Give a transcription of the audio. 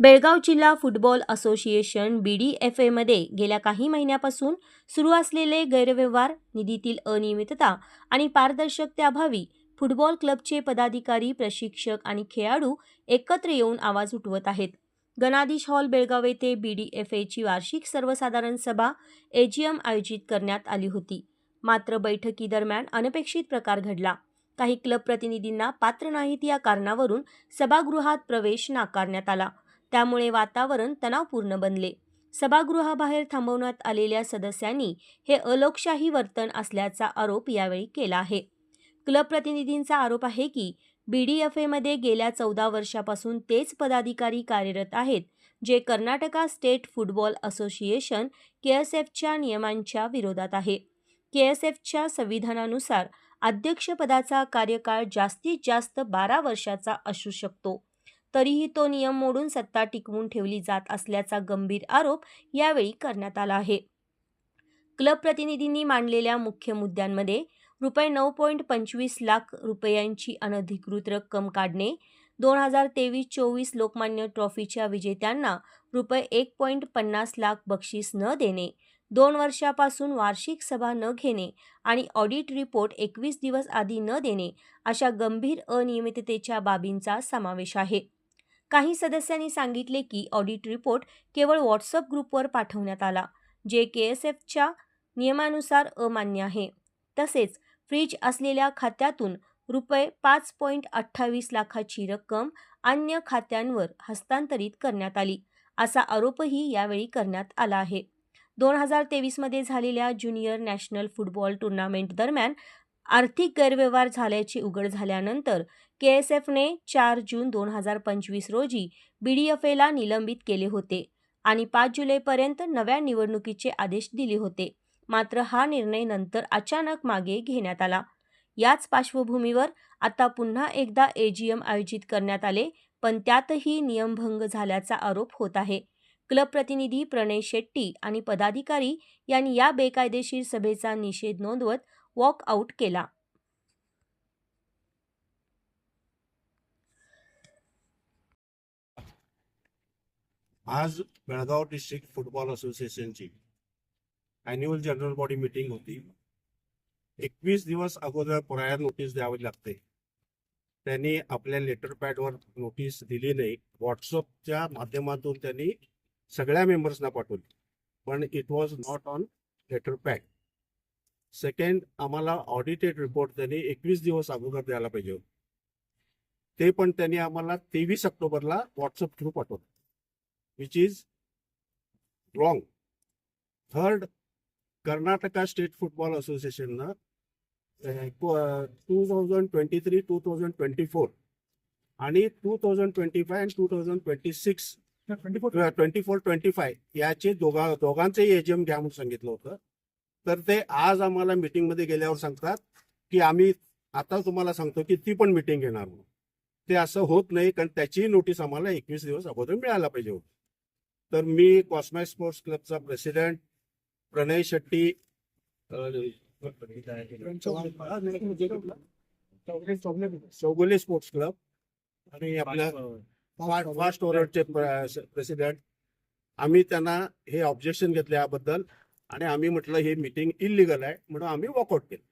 बेळगाव जिल्हा football association B D F एमध्ये गेल्या काही महिन्यापासून सुरू असलेले गैरव्यवहार निधीतील अनियमितता आणि पारदर्शकतेअभावी फुटबॉल क्लबचे पदाधिकारी प्रशिक्षक आणि खेळाडू एकत्र येऊन आवाज उठवत आहेत. गणाधीश हॉल बेळगाव येथे बी डी एफ एची वार्षिक सर्वसाधारण सभा एजीएम आयोजित करण्यात आली होती. मात्र बैठकीदरम्यान अनपेक्षित प्रकार घडला. काही क्लब प्रतिनिधींना पात्र नाहीत या कारणावरून सभागृहात प्रवेश नाकारण्यात आला. त्यामुळे वातावरण तणावपूर्ण बनले. सभागृहाबाहेर थांबवण्यात आलेल्या सदस्यांनी हे अलोकशाही वर्तन असल्याचा आरोप यावेळी केला आहे. क्लब प्रतिनिधींचा आरोप आहे की बी डी एफ एमध्ये गेल्या चौदा वर्षापासून तेच पदाधिकारी कार्यरत आहेत जे Karnataka state football association K S एफच्या नियमांच्या विरोधात आहे. के एस एफच्या संविधानानुसार अध्यक्षपदाचा कार्यकाळ जास्तीत जास्त बारा वर्षाचा असू शकतो. तरीही तो नियम मोडून सत्ता टिकवून ठेवली जात असल्याचा गंभीर आरोप यावेळी करण्यात आला आहे. क्लब प्रतिनिधींनी मांडलेल्या मुख्य मुद्द्यांमध्ये रुपये नऊ पॉईंट पंचवीस लाख रुपयांची अनधिकृत रक्कम काढणे दोन हजार तेवीस चोवीस लोकमान्य ट्रॉफीच्या विजेत्यांना रुपये एक पॉईंट पन्नास लाख बक्षीस न देणे दोन वर्षापासून वार्षिक सभा न घेणे आणि ऑडिट रिपोर्ट एकवीस दिवस आधी न देणे अशा गंभीर अनियमिततेच्या बाबींचा समावेश आहे. काही सदस्यांनी सांगितले की ऑडिट रिपोर्ट केवळ व्हॉट्सअप ग्रुपवर पाठवण्यात आला जे के एस एफच्या नियमानुसार अमान्य आहे. तसेच फ्रीज असलेल्या खात्यातून रुपये पाच पॉईंट अठ्ठावीस लाखाची रक्कम अन्य खात्यांवर हस्तांतरित करण्यात आली असा आरोपही यावेळी करण्यात आला आहे. दोन हजार तेवीसमध्ये झालेल्या ज्युनियर नॅशनल फुटबॉल टुर्नामेंट दरम्यान आर्थिक गैरव्यवहार झाल्याची उघड झाल्यानंतर के एस एफने चार जून दोन हजार पंचवीस रोजी बी डी एफ एला निलंबित केले होते आणि पाच जुलैपर्यंत नव्या निवडणुकीचे आदेश दिले होते. मात्र हा निर्णय नंतर अचानक मागे घेण्यात आला. याच पार्श्वभूमीवर आता पुन्हा एकदा एजीएम आयोजित करण्यात आले पण त्यातही नियमभंग झाल्याचा आरोप होत आहे. क्लब प्रतिनिधी प्रणय शेट्टी आणि पदाधिकारी यांनी या बेकायदेशीर सभेचा निषेध नोंदवत वॉक आऊट केला. आज बेळगाव डिस्ट्रिक्ट फुटबॉल असोसिएशनची अॅन्युअल जनरल बॉडी मीटिंग होती. एकवीस दिवस अगोदर प्रायर नोटीस द्यावी लागते. त्यांनी आपल्या लेटर पॅडवर नोटीस दिली नाही. व्हॉट्सअपच्या माध्यमातून त्यांनी सगळ्या मेंबर्सना पाठवली. पण it was not on letter pad second आम्हाला ऑडिटेड रिपोर्ट त्यांनी एकवीस दिवस अगोदर द्यायला पाहिजे होते. ते पण त्यांनी आम्हाला तेवीस ऑक्टोबरला व्हॉट्सअप थ्रू पाठवलं. Which is wrong. Third, Karnataka state football असोसिएशननं two thousand twenty three two thousand twenty four आणि two thousand twenty five and two thousand twenty six twenty four twenty five याचे दोघा दोघांचेही एजीएम घ्या म्हणून सांगितलं होतं. तर ते आज आम्हाला मीटिंगमध्ये गेल्यावर सांगतात की आम्ही आता तुम्हाला सांगतो की ती पण मीटिंग घेणार म्हणून. ते असं होत नाही कारण त्याची नोटीस आम्हाला एकवीस दिवस अगोदर मिळायला पाहिजे होती. तर मी कॉस्माय स्पोर्ट्स क्लबचा प्रेसिडेंट प्रणय शेट्टी अ, चौगुले स्पोर्ट्स क्लब आणि आपल्या फास्ट फास्ट ओव्हरचे प्रेसिडेंट. आम्ही त्यांना हे ऑब्जेक्शन घेतले याबद्दल. आणि आम्ही म्हटलं हे मिटिंग इलिगल आहे. म्हणून आम्ही वॉकआउट केलं.